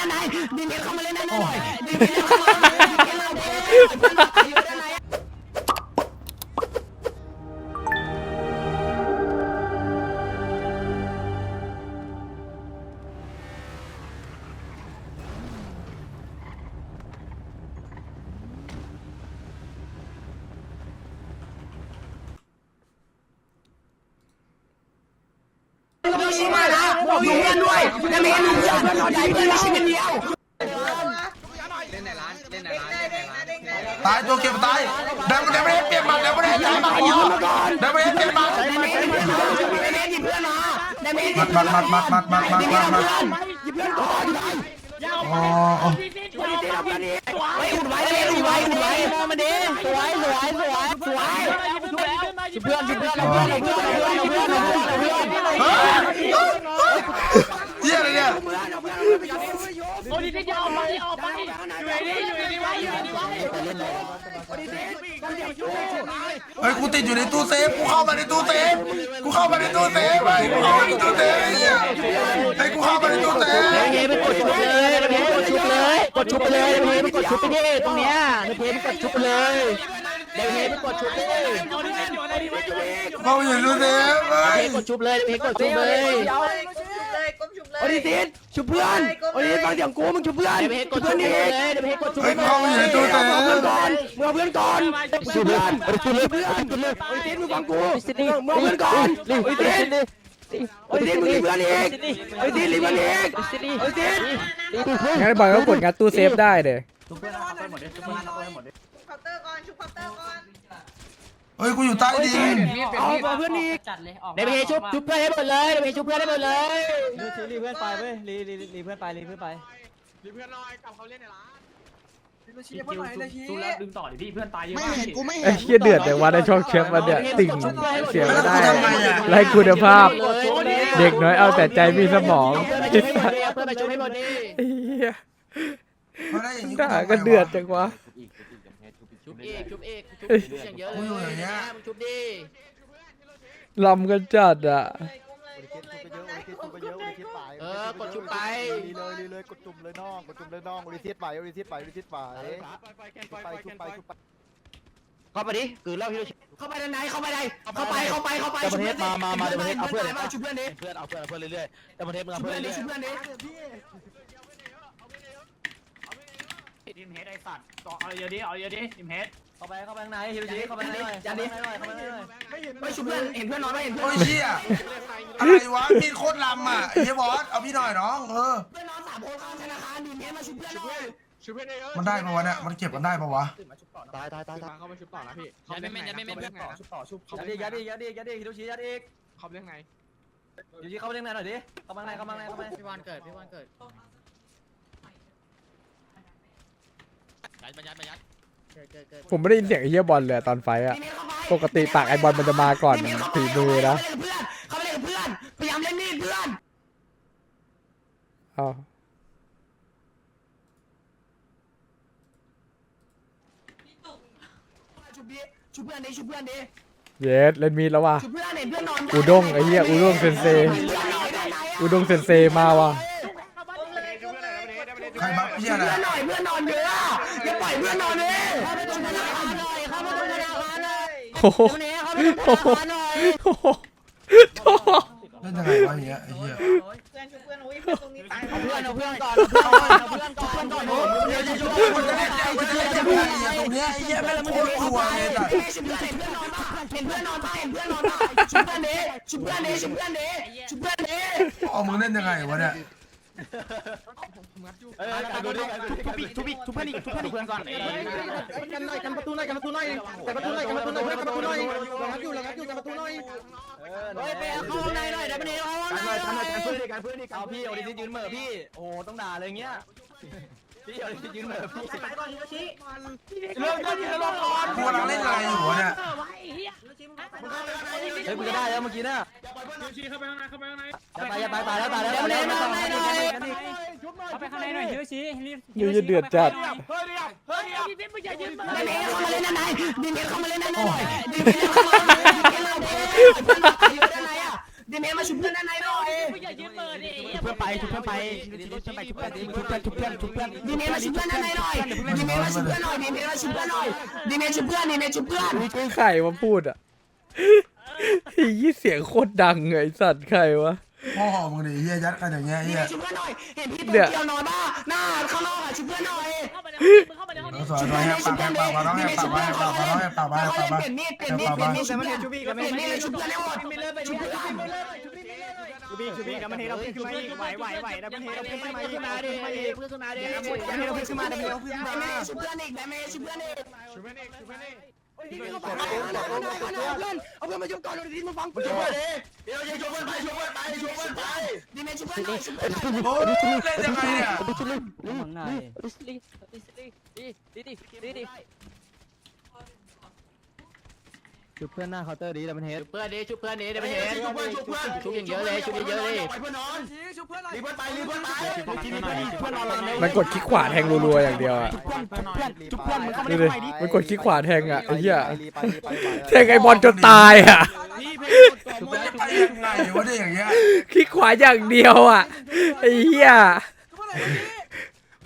ด้านในดีเมทเข้ามาเล่นด้านในหน่อยดีเมทเข้ามาดีเมทเราเด้อยู่ ไว้อุดไว้เลยอุดไว้อุดไว้มองมาดิสวยสวยสวยสวยเพื่อนเพื่อนเพื่อนเพื่อนเพื่อนเพื่อนเพื่อนเพื่อน เฮ้ยเฮียอะไรเนี่ย โอ้ยออกไปออกไปอยู่ในนี้อยู่ในนี้ไว้อยู่ในนี้ไว้เฮ้ยกูติดอยู่ในตู้เซฟกูเข้ามาในตู้เซฟกูเข้ามาในตู้เซฟเฮ้กูเข้ามาในตู้เซฟไอ้เหี้ยเฮ้กูเข้ามาในตู้เซฟเพไปกดชุบเลยเพกดชุบเลยกดชุบไปเลยเพไปกดชุบไปดิตรงเนี้ยเพไปกดชุบไปเลยเดี๋ยวเพไปกดชุบเลยโอ้ยนี่อยู่ในนี้ไว้อยู่ในนี้เข้ามาอยู่ในตู้เซฟเฮ้ยกดชุบเลยเพกดชุบเลย โอดิซิสชุบเพื่อนโอดิซิสฟังเสียงกูมึงชุบเพื่อนเดี๋ยวเพกดชุบเลยเดี๋ยวเพกดชุบเฮ้ยเข้ามาอยู่ในตู้เซฟเพื่อนก่อนมึงเอาเพื่อนก่อนชุบเพื่อนชุบเพื่อนชุบเพื่อนโอดิซิสมึงฟังกูมึงเอาเพื่อนก่อนโอดิซิสโอดิซิสมึงรีบเพื่อนอีกโอดิซิสรีบเพื่อนอีกโอดิซิสงั้นบอยก็กดงัดตู้เซฟได้เด้เคาน์เตอร์ก่อน ชุบเคาน์เตอร์ก่อน เฮ้ยกูอยู่ใต้ดินเอาเอาเพื่อนอีกจัดเลยออกเดี๋ยวเพชุบชุบเพื่อนให้หมดเลยเดี๋ยวเพชุบเพื่อนให้หมดเลยรีเพื่อนไปเว้ยรีรีรีเพื่อนไปรีเพื่อนไปสู้แล้วดึงต่อดิพี่เพื่อนตายเยอะไม่เห็นกูไม่เห็นเหี้ยเดือดแต่ว่าในช่องแชทมันเนี่ยติ่งเสียไม่ได้ไรคุณภาพ เด็กน้อยเอาแต่ใจมีสมองเพื่อนไปชุบให้หมดดิเพื่อนให้หมดดิไอ้เหี้ยมาได้อย่างนี้ด่าก็เดือดจังวะ ชุบอีกชุบอีกชุบอย่างเยอะเลยมึงชุบดิลำกันจัดอะ เออกดชุบไปรีเลยรีเลยกดจุ่มเลยน้องกดจุ่มเลยน้องโอริเซียไปโอริเซียไปโอริเซียไปชุบไปชุบไปชุบไปเข้าไปดิกือเล่าพี่เข้าไปด้านในเข้าไปได้เข้าไปเข้าไปเข้าไปเดี๋ยวประเทศมามามาเดี๋ยวประเทศเอาเพื่อนชุบเพื่อนดิเพื่อนเอาเพื่อนเอาเพื่อนเรื่อยๆแต่ประเทศมึงเอาชุบเพื่อเพื่อนนดิเรื่อยชุบเพื่อนดิ ทีมเฮดไอสัตว์เอาเยอะดิเอาเยอะดิทีมเฮดเข้าไปเข้าไปข้างในฮิโรชิเข้าไปข้างในหน่อยยันดิเข้าไปข้างในหน่อยไปชุบเพื่อนเห็นเพื่อนนอนไหมเห็นเพื่อนโอ้ยเชี่ยอะไรวะมีโคตรลำอะเฮียบอสเอาพี่หน่อยน้องเออเพื่อนนอนสามคนข้างธนาคารดีเมมาชุบเพื่อนหน่อยมันได้ปะวะเนี่ยมันเก็บกันได้ปะวะตายตายตายตายยัดอีกยัดอีกยัดอีกยัดอีกฮิโรชิยัดอีกเข้าไปข้างในฮิโรชิเข้าไปข้างในหน่อยดิเข้ามาข้างในเข้ามาข้างในเข้ามาพี่วันเกิดพี่วันเกิด ผมไม่ได้ยินเสียงไอ้เหี้ยบอลเลยตอนไฟท์อะปกติปากไอ้บอลมันจะมาก่อนฝีมือนะเข้าไปเล่นกับเพื่อนพยายามเล่นมีดเพื่อนอ้าวชุบดิชุบเพื่อนดิชุบเพื่อนดิเยสเล่นมีดแล้วว่ะชุบเพื่อนเห็นเพื่อนนอนอุด้งไอ้เหี้ยอุด้งเซนเซอุด้งเซนเซมาว่ะใครบัฟเฮียอะไรเพื่อนหน่อยเพื่อนนอนเยอะอย่าปล่ อยเพื่อนนอนดิเข้าไปตรงธนาคารหน่อยเข้าไปตรงธนาคารหน่อยโอ้โหเดี๋ยวนี้เข้าไปตรงธนาคารหน่อยโอ้โหโถ่เล่นยังไงวะอย่างเงี้ยไอ้เหี้ยเพื่อนชุบเพื่อนอุ้ยเพื่อนตรงนี้ตายเอาเพื่อนเอาเพื่อนก่อนเอาเพื่อนก่อนเอาเพื่อนก่อนเอาเพื่อนก่อนเดี๋ยวจะช่วยคนจะเล่นเนี่ยคนจะเล่นจะพูดอย่างเงี้ยตรงเนี้ยไอ้เหี้ยแม่งโคตรกลัวเลยแต่ชุบเพื่อนเห็นเพื่อนนอนป่ะเห็นเพื่อนนอนป่ะเห็นเพื่อนนอนป่ะชุบเพื่อนดิชุบเพื่อนดิชุบเพื่อนดิชุบเพื่อนดิเอามึงเล่นยังไงวะเนี่ย เออการดูดิการดูดิการดูดิทุบอีกทุบเพื่อนอีกทุบเพื่อนอีกเพื่อนก่อนกันหน่อยกันประตูหน่อยกันประตูหน่อยกันประตูหน่อยกันประตูหน่อยกันประตูหน่อยระงับอยู่ระงับอยู่กันประตูหน่อยเออเฮ้ยไปเอาเข้าข้างในหน่อยเดี๋ยวมันเองเอาข้างการในหน่อยหการหน่น่ออยยการเพื่อนดิการเพื่อนดิเอาพี่โอริซิยืนเหม่อพี่โอ้โหต้องด่าเลยเงี้ย พี่เอายืนแบบพี่ใไปก่อนชิเริ่มต้นที่ละครพวเราเล่นอะไรอยู่วเนี่ยเฮ้ยมึงก็ได้แล้วเมื่อกี้น่ะฮิโรชิเข้าไปข้างในเข้าไปข้างในอย่าไปอย่าไปไปแล้วไปแล้วเล่นหน่อยหน่อยเข้าไปข้างในหน่อยเยอะสิรีบอยู่จะเดือดจัดเฮ้ยเรียบเฮ้ยเรียบดินเอเข้ามาเลยนนายดินเอเข้ามาเล่นนายดินเอเข้ามาเลยนนาย เล่นด้านในอะดีเมมาชุบเพื่อนด้านในหน่อยอย่ายืมเปิดดิเพื่อนไปชุบเพื่อนไปชุบเพื่อนไปชุบเพื่อนชุบเพื่อนชุบเพื่อนชุบเพื่อนดีเมมาชุบเพื่อนด้านในหน่อยดีเมมาชุบเพื่อนหน่อยดีเมมาชุบเพื่อนหน่อยดีเมชุบเพื่อนดีเมชุบเพื่อนนี่คือใครมาพูดอะไอ้ยี่เสียงโคตรดังไงไอ้สัตว์ใครวะ พ่อมึงดิเฮียยัดกันอย่างเงี้ยดีเฮีเมยชุบเพื่อนหน่อย เห็นพี่เดี๋ตัวยวเดียวนอนบ้าหน้าข้างนอกอะชุบเพื่อนหน่อยเข้ามาในห้องนี้มึงเข้ามาในห้องนี้สวยสวยแหกปากแหกปากมาน้องแหกปากมาแหกปากมาน้องแหกปากมาแหกปากมาเปลี่ยนมีดเปลี่ยนมีดเปลี่ยนมีดชุบเพื่อนเปลี่ยนมีดเลยชุบเพื่อนให้หมดชุบเพื่อนชุบเพื่อนชูบีชูบีดับเบิลเฮดเอาเพื่อนขึ้นมาอีกไหวไหวไหวดับเบิลเฮดเอาเพื่อนขึ้นมาอีกขึ้นมาดิขึ้นมาอีกเพื่อนขึ้นมาดิดับเบิลเฮดเอาเพื่อนขึ้นมาดับเบิลเฮดเอาเพื่อนขึ้นมาชุบเพื่อนอีกได้ไหมชุบเพื่อนอีกชูเพื่อนเอกชูเพื่อนเอก เอาเพื่อนเอาเพื่อนมาชุบก่อนดิมาฟังกูชุบดิเดี๋ยวชุบเพื่อนไปช่วยเพื่อนไปช่วยเพื่อนไปดิเมช่วยเพื่อนหน่อยชุบเพื่อนหน่อยโอ้ยเล่นยังไงเนี่ยมังไง ชุบเพื่อนหน้าเคาน์เตอร์ดีดับเบิลเฮด เพื่อนดิชุบเพื่อนดิเดี๋ยวไปเห็น ชุบเพื่อนชุบเพื่อนชุบอย่างเยอะเลยชุบเยอะเลย ไปเพื่อนนอนชุบเพื่อนรีบเพื่อนไปรีบเพื่อนไปเพื่อนรอเราเลยมันกดคลิกขวาแทงรัวๆอย่างเดียวอะเพื่อนเพื่อนชุบเพื่อนมึงเข้ามาดูในดิไฟดิมันกดคลิกขวาแทงอะไอ้เหี้ยไปไปไปแทงไอ้บอลจนตายอะมึงจะไปยังไงวะเนี่ยอย่างเงี้ยคลิกขวาอย่างเดียวอะไอ้เหี้ย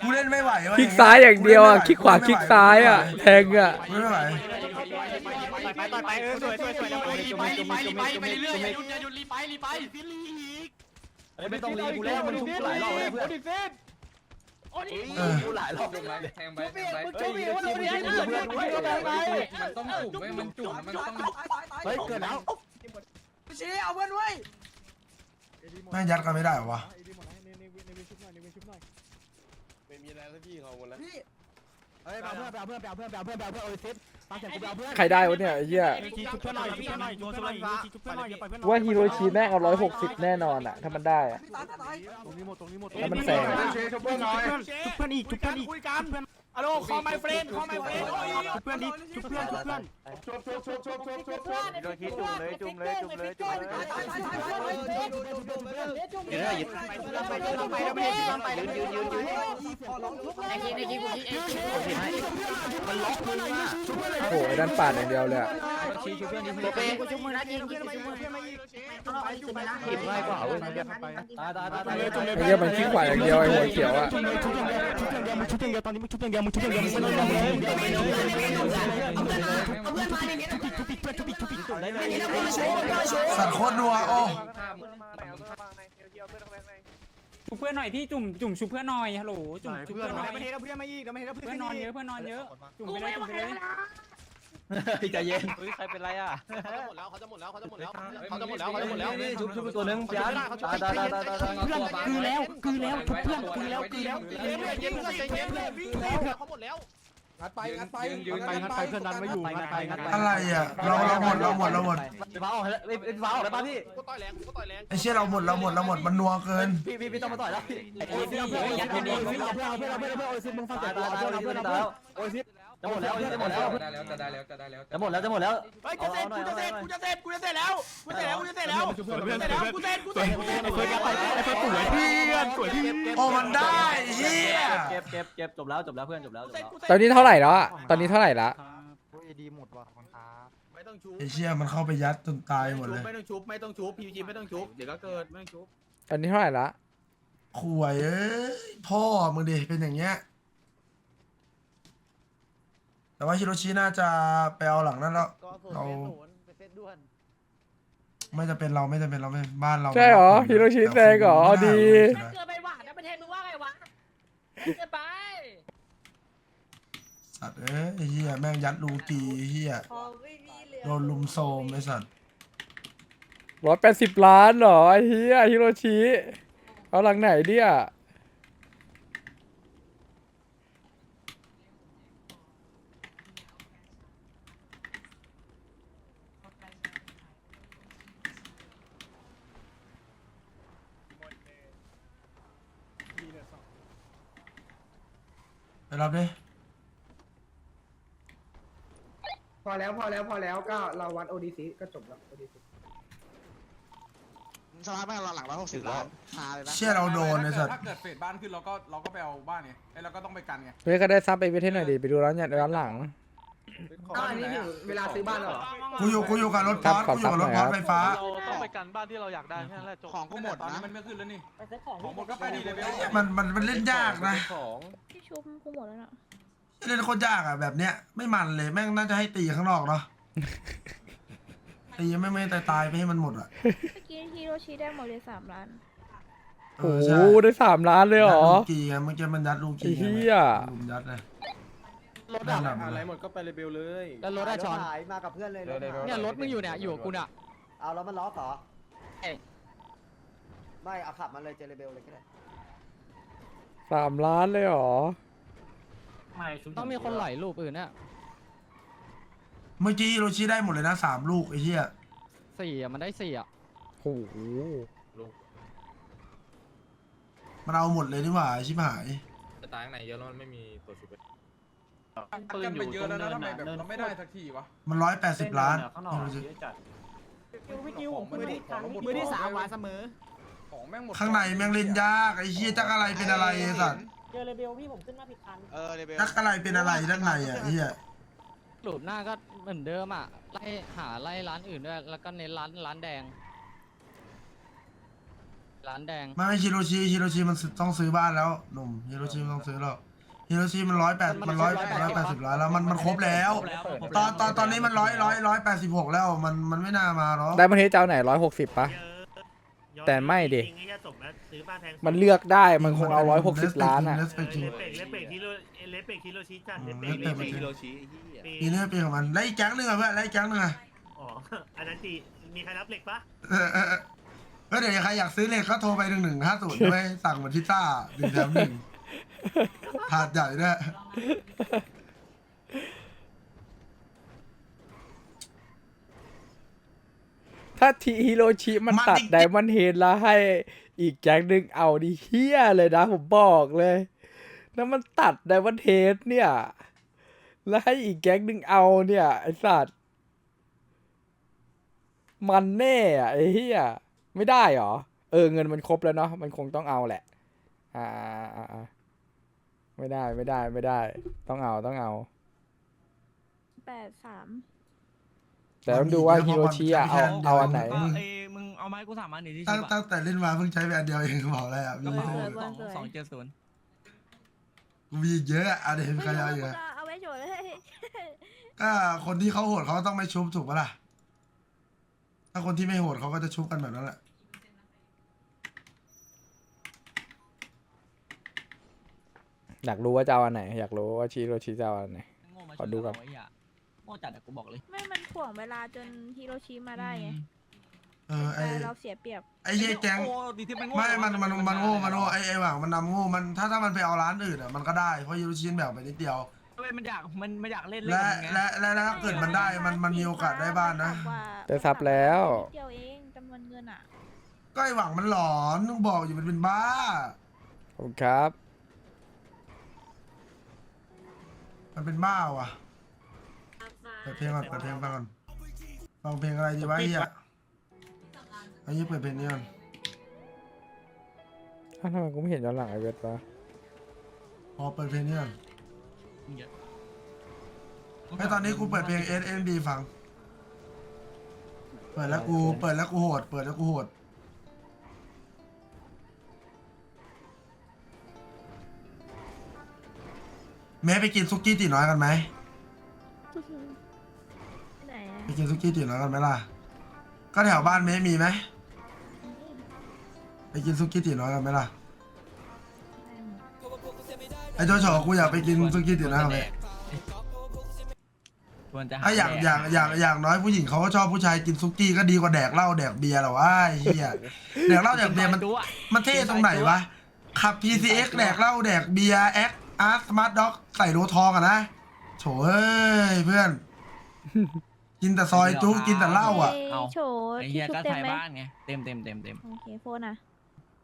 กูเล่นไม่ไหววะคลิกซ้ายอย่างเดียวอะคลิกขวาคลิกซ้ายอะแทงอะกูเล่นไม่ไหวไปไปไปเออสวยสวยสวยดับเบิลเฮดไปไปไปไปเรื่อยๆหยุดหยุดรีไปรีไปไม่ต้องรีกูแล้วมันชุบหลายรอบเลยเพื่อนโอ้ดิเออกูหลายรอบลงมาแทงไปแทงไปเฮ้ยมึงจุ่มดิเพื่อนมึงจุ่มไปมันต้องจุ่มเว้ยมันจุ่มมันต้องเฮ้ยเกิดแล้วแม่งยัดกันไม่ได้เหรอวะ เฮ้ยเอาเพื่อนไปเอาเพื่อนไปเอาเพื่อนไปเอาเพื่อนไปเอาเพื่อนโอซฟฟังเสียงกูไปเอาเพื่อนใครได้วะเนี่ยไอ้เหี้ยชุบเพื่อนหน่อยชุบเพื่อนหน่อยโยนสไลด์ชุบเพื่อนหน่อยอย่าไปเพื่อนหน่อยว่าฮีโรชิแม่งเอาร้อยหกสิบแน่นอนอะถ้ามันได้อะตรงนี้หมดตรงนี้หมด แล้วมันแซงชุบเพื่อนหน่อยชุบเพื่อนอีกชุบเพื่อนอีก อนอะโลคอมไมเฟรนคอมไมเฟรนชุบเพื่อนดิชุบเพื่อนชุบเพื่อนโดนคิดจุ่มเลยจุ่มเลยจุ่มเลยจุ่มเลยเดี๋ยวหยุดไปไปไปไปไปยืนยืนยืนยืนไอ้กินไอ้กินกูคิดเองโอ้โหไอ้ด้านปาดอย่างเดียวเลย อะชี้ชุบเพื่อนดิตัวเป้กูชุบมือนะยิงชุบมือชุบมือมาอีกไปชุบไปนะหยิบง่ายกว่าเว้ยตายตายตายตายไอ้เหี้ยมันคลิกขวาอย่างเดียวไอ้หัวเขียวอะชุบเลยชุบอย่างเดียวชุบอย่างเดียวมึงชุบอย่างเดียวตอนนี้มึงชุบอย่างเดียวมึงชุบอย่างเดียวมึงชุบอย่างเดียวมึงชุบอย่างเดียวเอาเพื่อนมาเอาเพื่อนมาดีเมชุบชุบอีกเพื่อนชุบอีกชุบอีกได้เลยเอาเพื่อนมาชุบเอาเพื่อนมาชุบสัตว์โคตรนัวโอ้ชุบเพื่อนหน่อยพี่จุ่มจุ่มชุบเพื่อนหน่อยฮัลโหลจุ่มชุบเพื่เพื่ออนนหน่อยมาเทเพื่อนมาอีกเดี๋ยวมาเทเพื่อนเพื่อนนอนเยอะเพื่อนนอนเยอะจุ่มกูไปเลไม่ยไหวจุ่มไปเลย แล้วใจเย็นเฮ้ยใครเป็นไรอะเขาจะหมดแล้วเขาจะหมดแล้วเขาจะหมดแล้วเขาจะหมดแล้วเขาจะหมดแล้วชุบชุบตัวนึงพี่อาร์ตตายตายตายตายตายเพื่อนคือแล้วคือแล้วชุบเพื่อนคือแล้วคือแล้วเขาหมดแล้วงัดไปงัดไปงัดไปงัดไปเพื่อนดันไม่อยู่งัดไปงัดไปอะไรอะเราเราหมดเราหมดเราหมดฟ้าออกเลยฟ้าออกเลยป่ะพี่กูต่อยแรงกูต่อยแรงไอ้เชี่ยเราหมดเราหมดเราหมดมันนัวเกินพี่พี่พี่ต้องมาต่อยแล้วพี่โอ้ยพี่เอาเพื่อนเอาเพื่อนเอาเพื่อนเอาเพื่อนเอาเพื่อนเอาเพื่อนเอาเพื่อนโอ้ยซิมึงฟังเสียงกูเอาเพื่อนเอาเพื่อนเอาเพื่อนโอ้ยซิ จะหมดแล้วจะหมดแล้ว ได้แล้วจะได้แล้วจะได้แล้วจะหมดแล้วจะหมดแล้ว เฮ้ยกูเสร็จกูจะเสร็จกูจะเสร็จกูจะเสร็จแล้วกูเสร็จแล้วกูจะเสร็จแล้วกูเสร็จแล้วกูเสร็จกูเสร็จกูเสร็จไอ้เพื่อนไปไอ้เพื่อนสวยเพื่อนสวยเพื่อนโอ้มันได้เฮียเก็บเก็บเก็บจบแล้วจบแล้วเพื่อนจบแล้วจบแล้ว ตอนนี้เท่าไหร่แล้วอะตอนนี้เท่าไหร่ละ โอ้ยดีหมดว่ะคนครับไม่ต้องชุบไอ้เชี่ยมันเข้าไปยัดจนตายหมดเลยไม่ต้องชุบไม่ต้องชุบพีจีไม่ต้องชุบเดี๋ยวก็เกิดไม่ต้องชุบตอนนี้เท่าไหร่ละขวยเอ้ยพ่อมึงดิเป็นอย่างเงี้ย แต่ว่าฮิโรชิน่าจะไปเอาหลังนั้นแล้วเราไปเซ็ตด่วนไม่จะเป็นเราไม่จะเป็นเราไม่บ้านเราใช่เหรอฮิโรชิแซงเหรอเอาดีมันเกินไปหวานนะประเทศมึงว่าไงวะเกินไป สัตว์เอ้ยไอ้เฮียแม่งยัดลูกีเฮียพอไม่มีเหลือโดนลุมโซมไอ้สัตว์ร้อยแปดสิบล้านเหรอไอ้เหี้ยฮิโรชิ เอาหลังไหนเนี่ย รับดิพอแล้วพอแล้วพอแล้วก็เราวัด ODC ก็จบแล้ว ODC สภาพแม่งหลังร้อยหกสิบล้านหาเลยนะเชี่ยเราโดนไอ้สัตว์ถ้าเกิดเฟดบ้านขึ้นเราก็เราก็ไปเอาบ้านไงไอ้เราก็ต้องไปกันไงเฮ้ยก็ได้ซับไปเวทให้หน่อยดิไปดูร้านเนี่ยร้านหลัง อ้าวอันนี้ถึงเวลาซื้อบ้านแล้วเหรอ กูอยู่กูอยู่กับรถพอสกูอยู่กับรถพอสไฟฟ้า เราต้องไปกันบ้านที่เราอยากได้แค่นั้นแหละจบ ของก็หมดตอนนะนี้มันไม่ขึ้นแล้วนี่ไปซื้อของของหมดก็ไปดีเลยเว้ยมันมันมันเล่นยากนะพี่ชุบกูหมดแล้วน่ะเล่นโคตรยากอะแบบเนี้ยไม่มันเลยแม่งน่าจะให้ตีข้างนอกเนาะตีไม่ไม่ตายตายๆไปให้มันหมดอะเมื่อกี้ฮิโรชิได้หมดเลยสามล้านเอโอ้อโหใช่ได้สามล้านเลยเหรอยัดลูกกีไงเมื่อกี้มันยัดลูกกีไอ้เหี้ไงยลุมยัดเลย รถนั่อะนแหละอะไรหมดก็ไปเรเบลเลยแล้วรถอะชอนหายมากับเพื่อนเลยเนี่ยรถมึงอยู่เนี่ยอยู่กับกูน่ะเอาแล้วมันล็อกเหรอเอ้ยไม่เอาขับมาเลยเจเรเบลเลยก็ได้สามล้านเลยเหรอต้องมีคนไหลรูปอื่นเนี่ยเมื่อกี้ฮิโรชิได้หมดเลยนะสามลูกไอ้เหี้ยสี่อะมันได้สี่อะโอ้โหมันเอาหมดเลยนี่หว่าไอ้ชิบหายจะตายข้างในเยอะแล้วมันไม่มีตัวชุบ ปืนอยู่เยอะแล้วนะทำไมแบบเราไม่ได้สักทีวะมันร้อยแปดสิบล้านฮิโรชิพี่กิ้วของมือที่ของมือที่สามวานเสมอของแม่งหมดข้างในแม่งเล่นยากไอ้เหี้ยจักอะไรเป็นอะไรไอ้สัตว์เจอเลเบลพี่ผมขึ้นมาผิดคันเออเรเบลจักอะไรเป็นอะไรด้านในอะไอ้เหี้ยรูปหน้าก็เหมือนเดิมอะไล่หาไล่ร้านอื่นด้วยแล้วก็เน้นร้านร้านแดง ร้านแดงไม่ไม่ฮิโรชิฮิโรชิมันต้องซื้อบ้านแล้วหนุ่มฮิโรชิมันต้องซื้อแล้ว ฮิโรชิมันร้อยแปดมันร้อยร้อยแปดสิบล้านแล้วมันมันครบแล้ว ตอนตอนตอนนี้มันร้อยร้อยร้อยแปดสิบหกแล้วมันมันไม่น่ามาหรอกได้ประเทศเจ้าไหนร้อยหกสิบปะ แต่ไม่ดิ มันเลือกได้มันคงเอาร้อยหกสิบล้านอะ เลสเปกจริงเลเปกฮิโรเลเปกฮิโรชิจัดเลสเปกฮิโรชิปีนี้ปีของมันแล้วอีกแก๊งหนึ่งอะเพื่อนแล้วอีกแก๊งหนึ่งอะอ๋ออันนั้นจีมีใครรับเหล็กปะเออเออเออเออเดี๋ยวใครอยากซื้อเลขก็โทรไปหนึ่งหนึ่งห้าศูนย์ด้วยสั่งเหมือนพิซซ่าหนึ่งแถมหนึ่ง ถาดใหญ่ด้วยถ้าทีฮิโรชิมันตัดไดมอนเฮดแล้วให้อีกแก๊งหนึ่งเอาดิเฮียเลยนะผมบอกเลยแล้วมันตัดไดมอนเฮดเนี่ย แล้วให้อีกแก๊งหนึ่งเอาเนี่ย ไอสัตว์ มันแน่อะไอ้เฮียไม่ได้หรอ เออเงินมันครบแล้วเนาะมันคงต้องเอาแหละ อ่าอ่าอ่า ไม่ได้ไม่ได้ไม่ได้ ต้องเอาต้องเอา แปดสามแต่ต้องดูว่าฮิโรชิอะเอาเอาอันไหนเอ้มึงเอาไม้กูสามอันหนีที่ตั้ชิงบตั้งแต่เล่นมาเพิ่งใช้ไปอันเดียวเองบอกเลยอะมีสวยบอลสวยสองเจ็ดศูนย์มีเยอะอะเดี๋ยวใครเอาอีกไม่อะรู้ว่ากูจะเอาไว้โจทย์เลย ก็คนที่เขาโหดเขาต้องไม่ชุบถูกปะล่ะถ้าคนที่ไม่โหดเขาก็จะชุบกันแบบนั้นแหละ อยากรู้ว่าจะเอาอันไหน อยากรู้ว่าชิโรชิจะเอาอันไหน โง่มาขอดูก่อนไอ้เหี้ยโง่จัดอะกูบอกเลย ไม่มันถ่วงเวลาจนฮิโรชิมาได้ไงเออไอแต่เราเสียเปรียบ ไอเหี้ยแก๊ง โอ้ดีที่มันโง่ไม่ มัน มัน มันโง่ มันโง่ ไอไอหว่างมันนำโง่ มัน ถ้า ถ้ามันไปเอาร้านอื่นอะ มันก็ได้ เพราะยูโรชินแบ่งไปนิดเดียว เว้ยมันอยากมันมันอยากเล่นเล่นและกับมึงไงและ และ และถ้าเกิดมันได้ มัน มันมีโอกาสได้บ้านนะ แต่ซับแล้ว นิดเดียวเองจำนวนเงินอะ ก็ไอหว่างมันหลอนต้องบอกอยู่มันเป็นบ้า ขอบคุณครับ มันเป็นบ้าว่ะเปิดเพลงก่อนเปิดเพลงฟังก่อนฟังเพลงอะไรดีวะไอ้เหี้ยไอ้เหี้ยเปิดเพลงนี้ก่อนอ้าวทำไมกูไม่เห็นย้อนหลังไอเวทวะพอเปิดเพลงนี้ก่อนไอตอนนี้กูเปิดเพลง S N D ฟัง เปิดแล้วกูเปิดแล้วกูโหด เปิดแล้วกูโหด แม่ไปกินซุกี้ตีน้อยกันไหมไหนอะไปกินซุกี้ตีน้อยกันไหมล่ะ ก็แถวบ้านเมย์มีไหมไปกินซุกี้ตีน้อยกันไหมล่ะไอ้โจโฉกูอยากไปกินซุกี้ตีน้อยกันไหมควรจะหถ้าอย่างอย่างอย่างอย่างน้อยผู้หญิงเขาก็ชอบผู้ชายกินซุกี้ก็ดีกว่าแดกเหล้าแดกเบียร์หรอวะไอ้เหี้ยแดกเหล้าแดกเบียร์มัน มันเท่ตรงไหนวะขับ PCX แดกเหล้าแดกเบียร์แอค อาร์สมาร์ทด็อกใส่โลทองอะนะโถเอ้ยเพื่อน กินแต่ซอยจุกินแต่เหล้าอะเยโฉดไอ้ที่เหี้ยชุบก็เต็มไทยไหมบ้านไง เต็มเต็มเต็มเต็มโอเคโฟนอะ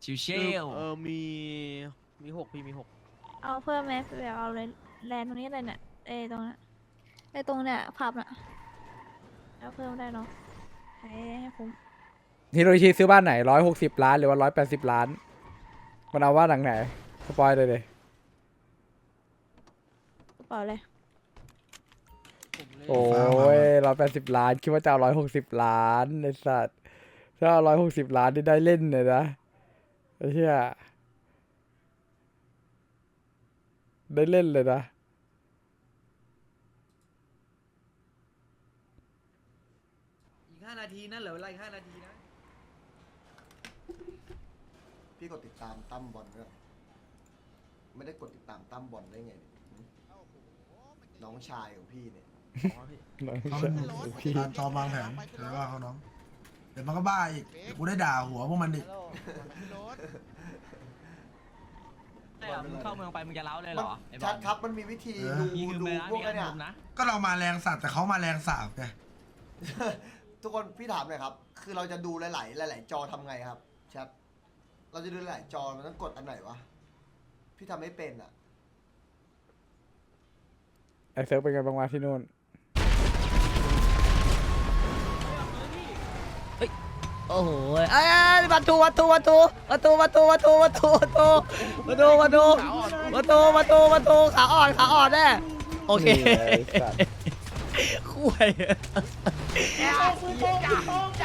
ชิวเชลเออมี มีหกพี่มีหกเอาเพิ่มไหมเดี๋ยวเอาเลยแลนด์ตรงนี้เลยเนี่ยเอ้ยตรงนั้นไอ้ตรงเนี่ยผับน่ะเอาเพิ่มได้เนาะให้ให้คุ้มฮิโรชิซื้อบ้านไหนร้อยหกสิบล้านหรือว่าร้อยแปดสิบล้าน มันเอาว่าหลังไหน สปอยเลยเลยกระ เป๋าเลยโอ้โอ้ยร้อยแปดสิบล้าน คิดว่าจะเอาร้อยหกสิบล้านไอ้สัตว์ ถ้าเอาร้อยหกสิบล้านนี่ได้เล่นเลยนะไอ้เหี้ยได้เล่นเลยนะ อีกห้านาทีนั่นเหลือเวลาอีกห้านาทีนะ พี่กดติดตามตั้มบอลด้วยไม่ได้กดติดตามตั้มบอลได้ไงเนี่ย น้องชายของพี่เนี่ย เขาเป็นการจอมวางแผนเดี๋ยวว่าเขาน้อง เดี๋ยวมันก็บ้าอีกเดี๋ยวกูได้ด่าหัวพวกมันอีกมึงเข้าเมืองไปมึงจะเล้าเลยเหรอไอ้บชัอดลครับมันมีวิธีเออดูมีคือดูเมืองนะพวกมีนั้นเนี่ย มุมนะ ก็เรามาแรงสัตว์แต่เขามาแรงสาบไงทุกคนพี่ถามหน่อยครับ คือเราจะดูหลาย ๆ หลาย ๆ จอทำไงครับแชทเราจะดูหลายจอมันต้องกดอันไหนวะ พี่ทำไม่เป็นอะ ไอ้เซิร์ฟเป็นไงบ้างวะที่นู่น โอ้โหไอ้ประตูประตูประตูประตูประตูประตูประตูประตูประตูประตูประตูประตูประตูขาอ่อนขาอ่อนแน่โอเคนี่ไงไอ้สัตว์คุย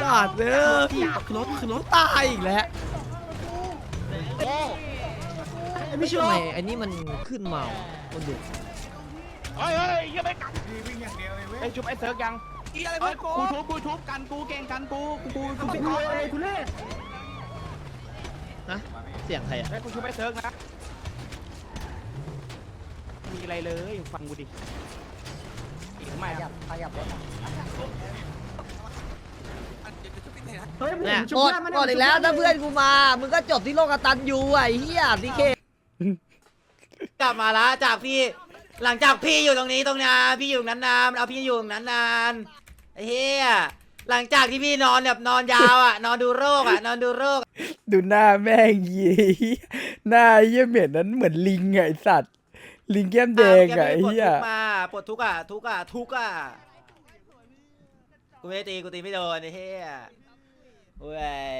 จอดเด้อคือรถคือรถตายอีกแล้วไม่ใช่ทำไมอันนี้มันขึ้นมาคนดู เฮ้ยเฮ้ยยังไม่กัดไอ้ชุบไอ้เซิร์กยังเฮ้ยกูทุบกูทุบกันกูเก่งกันกูกูกูกูกูเลยทุเรศนะเสียงใครอะไอ้กูชุบไอ้เซิร์กนะมีอะไรเลยฟังกูดิอีกไม่ครับเฮ้ยผมเนี่ยชุกบดได้มันกดอีกแล้วถ้าเพื่อนกูมามึงก็จบที่โลกตันยูอะไอ้เฮียดีเคกลับมาละจากพี่ หลังจากพี่อยู่ตรงนี้ตรงนานพี่อยู่ตรงนั้นนานเอาพี่อยู่ตรงนั้นนานไอ้เหี้ยหลังจากที่พี่นอนแบบนอนยาวอะ นอนดูโรคอะ นอนดูโรค ดูหน้าแม่งยีหน้าไอ้เหี้ยเหม็นนั้นเหมือนลิงไงไอ้สัตว์ ลิงแก้มแดงไงไอ้ปวดเหี้ยทุกมาปวดทุกอะ ทุกอะ ทุกอะ กูไม่ได้ตี กูตีไม่โดนไอ้เหี้ยเว้ย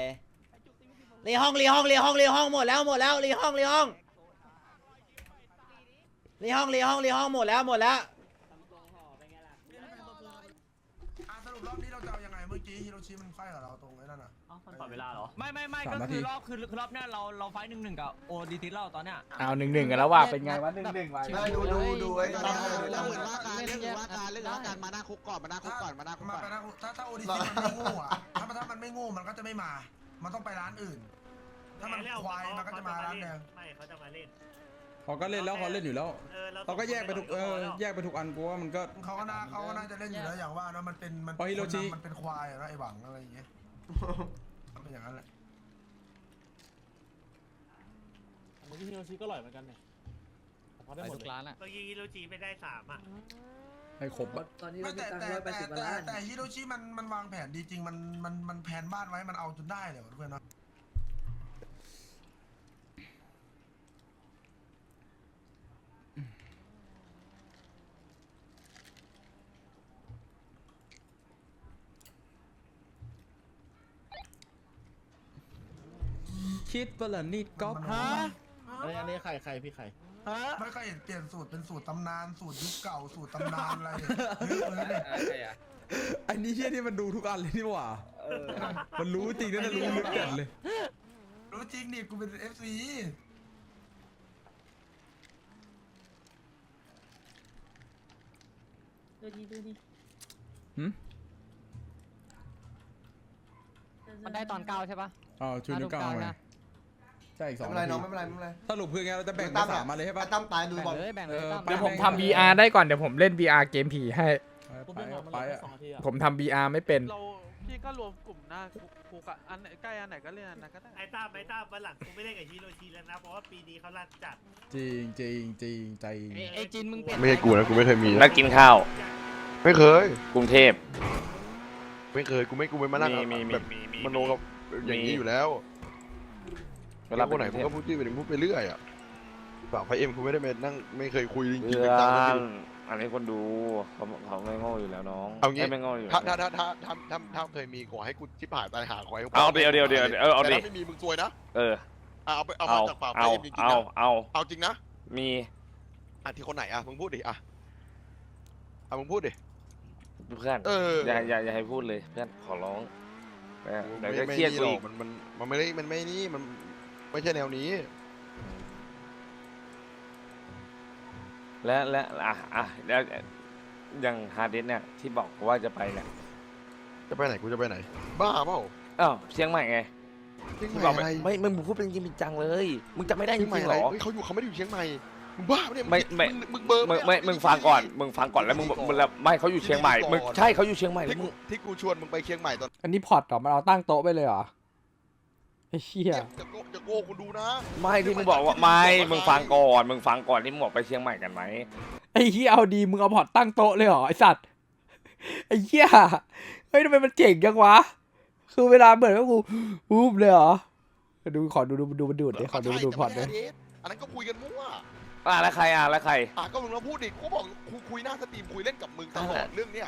รีห้องรีห้องรีห้องรีห้องหมดแล้วหมดแล้วรีห้องรีห้อง รีห้องรีห้องรีห้องหมดแล้วหมดแล้วอะสรุปรอบนี้เราจะเอายังไงเมื่อกี้ฮิโรชิมันไฟกับเราตรงไอ้นั่นอะปล่อยเวลาเหรอ ไม่ไม่ไม่ก็คือรอบคือคือรอบเนี้ยเราเราไฟหนึ่งหนึ่งกับโอดีทีเราตอนเนี้ยเอาหนึ่งหนึ่งกันแล้วว่าเป็นไงวะหนึ่งหนึ่งวะได้ดูดูดูไอ้ตอนนี้เรื่องอื่นว่าการเรื่องอื่นว่าการเรื่องอื่นว่าการมาหน้าคุกก่อนมาหน้าคุกก่อนมาหน้าคุกมาก่อน ไปนะถ้าถ้าโอดิซิมันไม่โง่อะถ้าถ้ามันไม่โง่มันก็จะไม่มา มันต้องไปร้านอื่น ถ้ามันควายมันก็จะมาร้านแดงไม่เขาจะมาเล่น เขาก็เล่นแล้วเขาเล่นอยู่แล้วเออเราเราก็แยกไปทุกเออแยกไปทุกอันกูว่ามันก็ เขาก็น่าเขาก็น่าจะเล่นอยู่แล้วอย่างว่านะมันเป็นมันเพราะฮิโรชิมันเป็นควายอะนะไอ้หวังอะไรอย่างเงี้ยมันเป็นอย่างนั้นแหละฮิโรชิก็อร่อยเหมือนกันเนี่ยพอได้หมดเลยเมื่อกี้ฮิโรจิไปได้สามอะให้ครบอะตอนนี้ไม่เราแต่ตังแต่ร้อยแปแต่ดสิบแต่ล้านแต่ฮิโรชิมันมันวางแผนดีจริงมันมันมันแผนบ้านไว้มันเอาจนได้เลยว่ะเพื่อนเนาะ คิดว่าละนิดก๊อฟฮะอันนี้ใครใครพี่ใครไม่เคยเห็นเปลี่ยนสูตรเป็นสูตรตำนานสูตรยุคเก่าสูตรตำนานอะไรเนี่ยเยอะเลยเนี่ยอันนี้เชี่ยที่มันดูทุกอันเลยนี่หว่า มันรู้จริงนะรู้ลึกจัดเลย รู้จริงนี่กูเป็นเอฟซีดูดีดูดีหืมมันได้ตอนเก้าใช่ปะอ๋อชูนิ้วกลางมา ใช่อีกสไม่องเป็นไรนาน้องทีไม่เป็นไรไม่เป็นไรสรุปคือไงเราจะแบ่งเป็นสามมาเลยใช่ปะ ตั้มตายดูบอลเลยแบ่งเลยตั้มเดี๋ยวผมทำ VR ได้ก่อนเดี๋ยวผมเล่น VR เกมผีให้ไปอะไปอะผมทำ VR ไม่เป็น เราพี่ก็รวมกลุ่มหน้าคุกอะอันใกล้อันไหนก็เล่นอันนั้นก็ได้ไอ้ต้าไอ้ต้าวันหลังกูไม่เล่นกับฮิโรชิแล้วนะ เพราะว่าปีนี้เขาลั่นจัดจริงจริงจริงใจไอ้จินมึงเปลี่ยนไม่ใช่กูนะกูไม่เคยมีนักกินข้าวไม่เคย กรุงเทพ ไม่เคยกูไม่กูไม่มานั่งมีมีมีแบบมีมี มโนกับอย่างนี้อยู่แล้ว เวลาคนไหนไปมึงกก็รุงเทพพูดที่ไปพูดไปเรื่อยอะเปล่าพระเอ็มกูไม่ได้ไปนั่งไม่เคยคุยจริงเพื่ๆอจังๆสักทีนอันนี้คนดูเขาเขาไม่โง่อยู่แล้วน้องเอางี้ไม่โง่อยู่ถ้าถ้าถ้าถ้าถ้าถ้าถ้าเคยมีขอให้กูชิบหายตายหาขอให้กูเอาเดี๋ยวเดี๋ยวเดี๋ยวเออเอาแต่ดิถ้าไม่มีมึงซวยนะเอออะเอาไปเอาเอามาจากฝั่งพระเอาเอ็มจริงๆเอานะเอาเอาจริงนะมีอะที่คนไหนอะมึงพูดดิอะอะมึงพูดดิเพื่อนเอออย่าอย่าอย่าให้พูดเลยเพื่อนขอร้องเออเดี๋ยวจะไม่เครียดกูไม่อีกหรมันมันมันไม่ได้มันไม่นี่มัน ไม่ใช่แนวนี้ และและอะอะแล้วอย่างฮาร์ดดิสเนี่ยที่บอกว่าจะไปเนี่ยจะไปไหนกูจะไปไหน บ้าเปล่าอ้าวเชียงใหม่ไงเชียงที่ใหบม่อกอะไรไม่ไม่มึงพูดเป็นจริงเป็นจังเลย มึงจะไม่ได้จเชียงใหม่ริงๆอะเหไรรอ เฮ้ยเขาอยู่เขาไม่ได้อยู่เชียงใหม่มึงบ้าปะเนี่ยไม่ไม่ งมึงเบอร์มึงไม่มึงฟังก่อนมึงฟังก่อนแล้วมึงมึงแล้วไม่เขาอยู่เชียงใหม่มึงใช่เขาอยู่เชียงใหม่แล้ที่วมึกูงที่กูชวนมึงไปเชียงใหม่ตอนอันนี้พอร์ตเหรอมันเอาตั้งโต๊ะไปเลยเหรอ ไอ้เหี้ยเนี่ยจะโกจะโกกูดูนะไม่ที่มึงบอกว่าไม่มึงฟังก่อนมึงฟังก่อนที่มึงบอกไปเชียงใหม่กันไหมไอ้เหี้ยเอาดีมึงเอาพอร์ตตั้งโต๊ะเลยเหรอไอ้สัตว์ไอ้เหี้ยเฮ้ยทำไมมันเจ๋งจังวะคือเวลาเหมือนว่ากูวูบเลยเหรอดูขอดูดูดูมันดูดดิขอดูดูพอร์ตดิใช่แต่ไม่ได้อันนั้นก็คุยกันมั่วอะแล้วใครอะแล้วใครอะก็มึงมาพูดดิกูบอกกูคุยหน้าสตรีมคุยเล่นกับมึงตลอดเรื่องเนี้ย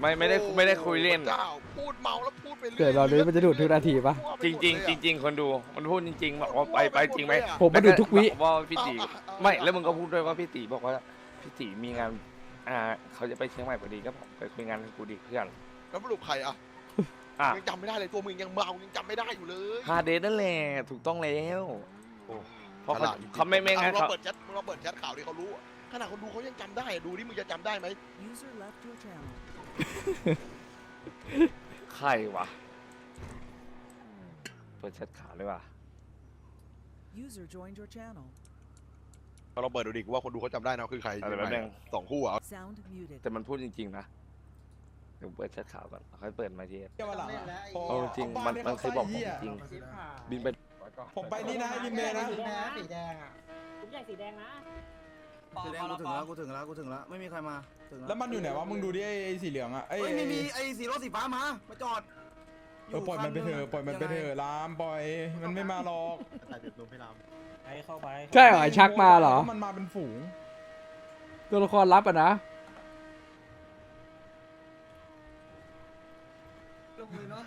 ไม่ไม่ได้ไม่ได้คุยเล่น โอ้เจ้าพูดเมาแล้วพูดไปรื่อยเกิดเรานี้มันจะดูดทุกนาทีปะ จริงจริงๆจริง ๆ คนดูมันพูดจริงๆบอกว่าไปไปจริงไหมผมมาดูดทุกวิ บอกว่าพี่ตีไม่แล้วมึงก็พูดด้วยว่าพี่ตีบอกว่าพี่ตีมีงานอ่าเขาจะไปเชียงใหม่พอดีก็บอกไปคุยงานกับกูดิเพื่อนแล้วสรุปใครอะอะยังจำไม่ได้เลยตัวมึงยังเมายังจำไม่ได้อยู่เลยฮาเดนนั่นแหละถูกต้องแล้วโอ้เพราะเขาฉลดจงๆเขาไม่ไม่งั้นอะเขาเราเปิดแชทเราเปิดแชทข่าวที่เขารู้อะขนาดคนดูเขายังจำได้อะดูนี่มึงจะจำได้ไหม ใครวะ เปิดแชทข่าวเลยว่ะเราเปิดดูดิกูว่าคนดูเขาจำได้นะคือใครอะไรแบบนึง สองคู่อะแต่มันพูดจริง ๆ นะเดี๋ยวเปิดแชทข่าวก่อนค่อยเปิดมาทีเที่ยววันหลังอะพอเอาจริงมันมันเคยบอกผมจริงบินไปผมไปนี่นะบินเมย์นะสีแดงอะผมใหญ่สีแดงนะ สีแดงกูถึงแล้วกูถึงแล้วกูถึงแล้วไม่มีใครมาถึงแล้วมันอยู่ไหนวะมึงดูดิไอ้ไอ้สีเหลืองอะไอ้เฮ้ยไม่มีไอ้สีรถสีฟ้ามามาจอดเออปล่อยมันไปเถอะปล่อยมันไปเถอะลามปล่อยมันไม่มาหรอกถ่ายแบบลงไปรามไปเข้าไปใช่เหรอไอ้ชักมาเหรอมันมาเป็นฝูง ตัวละครลับอะนะลงเลยเนาะ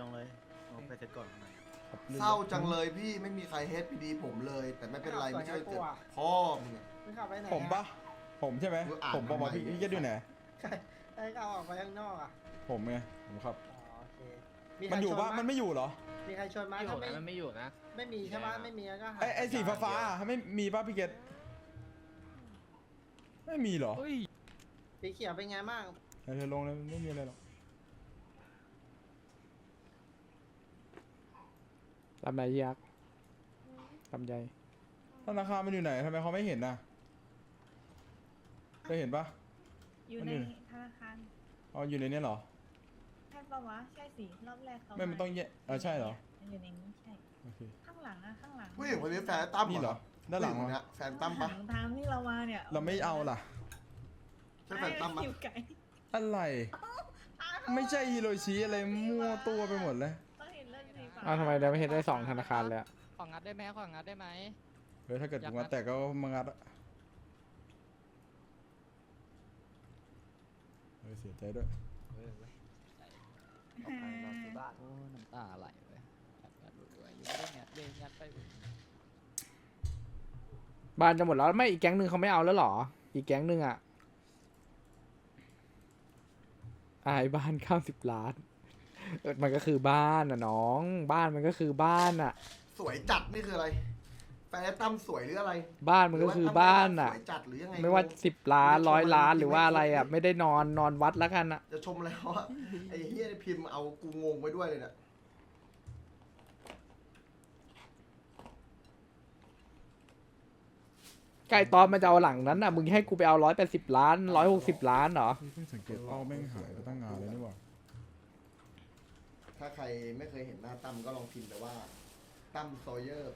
ลงเลยเอาไปเสร็จก่อนเศร้าจังเลยพี่ไม่มีใครเฮดพีดีผมเลย แต่ไม่เป็นไรไม่ใช่แต่พ่อมึงอะ มึงขับไปไหนผมปะผมใช่ไหมกูอ่านผมบอกว่าทำไมพี่พี่จะดูไหนไอ้เขาออกไปข้างนอกอะผมไงผมครับ อ๋อโอเคมันอยู่ปะมันไม่อยู่เหรอ มีใครชวนมาถ้าไม่มันไม่อยู่นะ ไม่มีใช่ปะไม่มีก็หาไอ้ไอ้สีฟ้าฟ้าๆอะไม่มีป่ะพี่เกตไม่มีเหรอสีเขียวเป็นไงบ้างเดี๋ยวเธอลงเลยไม่มีอะไรหรอกลำไรยักษ์ลำใหญ่ธนาคารมันอยู่ไหนทำไมเขาไม่เห็นน่ะ เคยเห็นปะ อยู่มันในอยู่ธนาคารอ๋ออยู่ในเนี้ยเหรอ ใช่ปะวะ ใช่สิ รอบแรกเขาไม่มันต้องแยกเออใช่เหรอ มันอยู่ในนี้ใช่ โอเคข้างหลังอะข้างหลังผู้หญิงคนนี้แฟนตั้มนี่เหรอ ด้านหลังผู้ญิคเหรอเนี้ยแฟนตั้มปะข้างหลังทางที่เรามาเนี่ยเราไม่เอาล่ะ ใช่แฟนตั้มปะอยู่ไกลอะไร ไม่ใช่ฮิโรชิอะไรมั่วตัวไปหมดเลยต้องเห็นเรื่องนี้ก่อนอ้าวทำไมได้ไม่เห็นได้สองธนาคารเลยอะของงัดได้ไหมของงัดได้ไหม เฮ้ยถ้าเกิดกูงัดแต่ก็มางัดอะ เฮ้ยเสียใจด้วยโอ้น้ำตาไหลเลยงัดงัดด้วยอยู่ได้เนี่ยเดินงัดไปบ้านจะหมดแล้วไม่อีกแก๊งหนึ่งเขาไม่เอาแล้วเหรอ อีกแก๊งหนึ่งอะอายบ้านข้ามสิบล้านเออมันก็คือบ้านอะน้อง บ้านมันก็คือบ้านอะ สวยจัดนี่คืออะไร แฟนตั้มสวยหรืออะไรบ้านมันก็คือบ้านอะ สวยจัดหรือยังไงไม่ว่าสิบล้านร้อยล้านหรือว่าอะไรอะ ไม่ได้นอนนอนวัดแล้วกันอะ จะชมแล้วว่าไอ้เฮียพิมพ์เอากูงงไปด้วยเลยเนี่ยไก่ตอนมันจะเอาหลังนั้นอะมึงให้กูไปเอาร้อยแปดสิบล้านร้อยหกสิบล้านเหรอเพิ่งสังเกตเป้าแม่งหายไปตั้งงานเลยนี่หว่าถ้าใครไม่เคยเห็นหน้าตั้มก็ลองพิมพ์แต่ว่าตั้มโซเยอร์